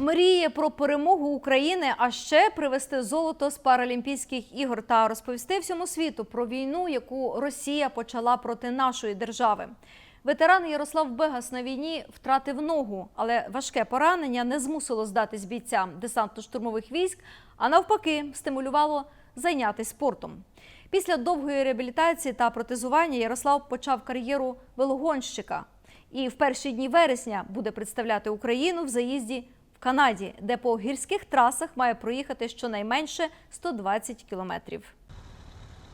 Мріє про перемогу України, а ще привезти золото з Паралімпійських ігор та розповісти всьому світу про війну, яку Росія почала проти нашої держави. Ветеран Ярослав Бегас на війні втратив ногу, але важке поранення не змусило здатись бійцям десантно-штурмових військ, а навпаки, стимулювало зайнятися спортом. Після довгої реабілітації та протезування Ярослав почав кар'єру велогонщика і в перші дні вересня буде представляти Україну в заїзді Канаді, де по гірських трасах має проїхати щонайменше 120 кілометрів.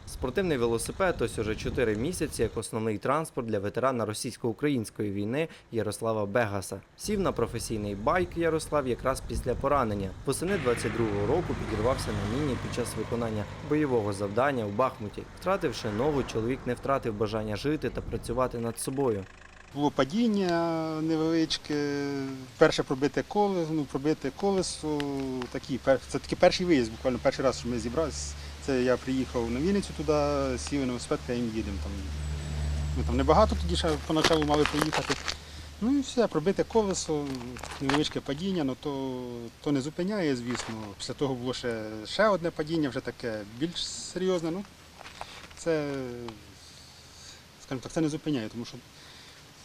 Спортивний велосипед ось уже 4 місяці як основний транспорт для ветерана російсько-української війни Ярослава Бегаса. Сів на професійний байк Ярослав якраз після поранення. Восени 22-го року підірвався на міні під час виконання бойового завдання у Бахмуті. Втративши ногу, чоловік не втратив бажання жити та працювати над собою. Було падіння невеличке, перше пробите колесо, ну, пробите колесо, такі, це такий перший виїзд, буквально перший раз, що ми зібралися. Це я приїхав на Вінницю туди, сів на велосипед, їм їдемо. Там, ми там небагато тоді ще поначалу мали поїхати. Ну і все, пробите колесо, невеличке падіння, ну то, то не зупиняє, звісно. Після того було ще, ще одне падіння, вже таке більш серйозне. Ну, це, скажімо так, це не зупиняє, тому що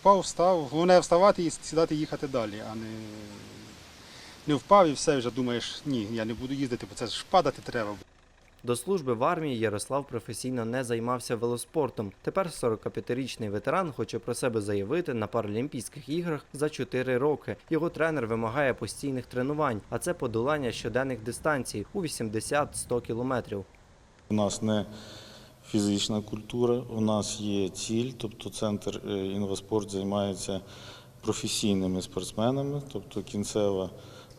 Впав, встав. Головне вставати і сідати їхати далі, а не, не впав і все, вже думаєш, ні, я не буду їздити, бо це ж падати треба. До служби в армії Ярослав професійно не займався велоспортом. Тепер 45-річний ветеран хоче про себе заявити на Паралімпійських іграх за 4 роки. Його тренер вимагає постійних тренувань, а це подолання щоденних дистанцій у 80-100 кілометрів. У нас не фізична культура, у нас є ціль, тобто центр е, інваспорт займається професійними спортсменами, тобто кінцева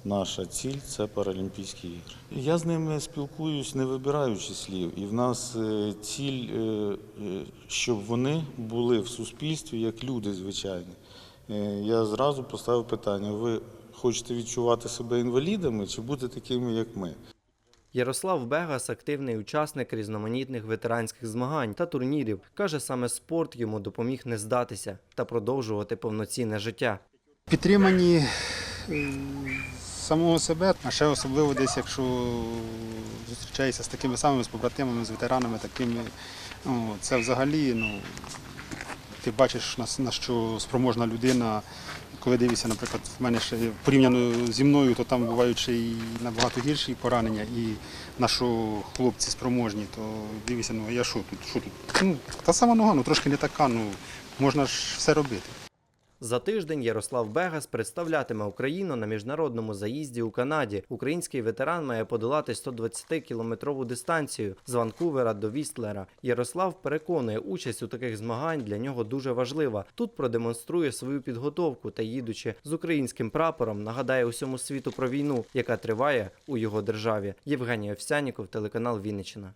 наша ціль це Паралімпійські ігри. Я з ними спілкуюсь, не вибираючи слів, і в нас е, ціль, е, щоб вони були в суспільстві як люди звичайні. Я зразу поставив питання: ви хочете відчувати себе інвалідами чи бути такими, як ми? Ярослав Бегас активний учасник різноманітних ветеранських змагань та турнірів. Каже, саме спорт йому допоміг не здатися та продовжувати повноцінне життя. Підтримані самого себе, а ще особливо десь, якщо зустрічаєшся з такими самими з побратимами, з ветеранами, такими, ну, це взагалі, ну, ти бачиш, на, що спроможна людина. Коли дивишся, наприклад, в мене ще порівняно зі мною, то там бувають ще і набагато гірші поранення, і на що хлопці спроможні, то дивишся, ну я що тут, що тут? Ну, та сама нога, ну трошки не така, ну можна ж все робити. За тиждень Ярослав Бегас представлятиме Україну на міжнародному заїзді у Канаді. Український ветеран має подолати 120-кілометрову дистанцію з Ванкувера до Вістлера. Ярослав переконує, участь у таких змагань для нього дуже важлива. Тут продемонструє свою підготовку та, їдучи з українським прапором, нагадає усьому світу про війну, яка триває у його державі. Євгеній Овсяніков, телеканал Вінниччина.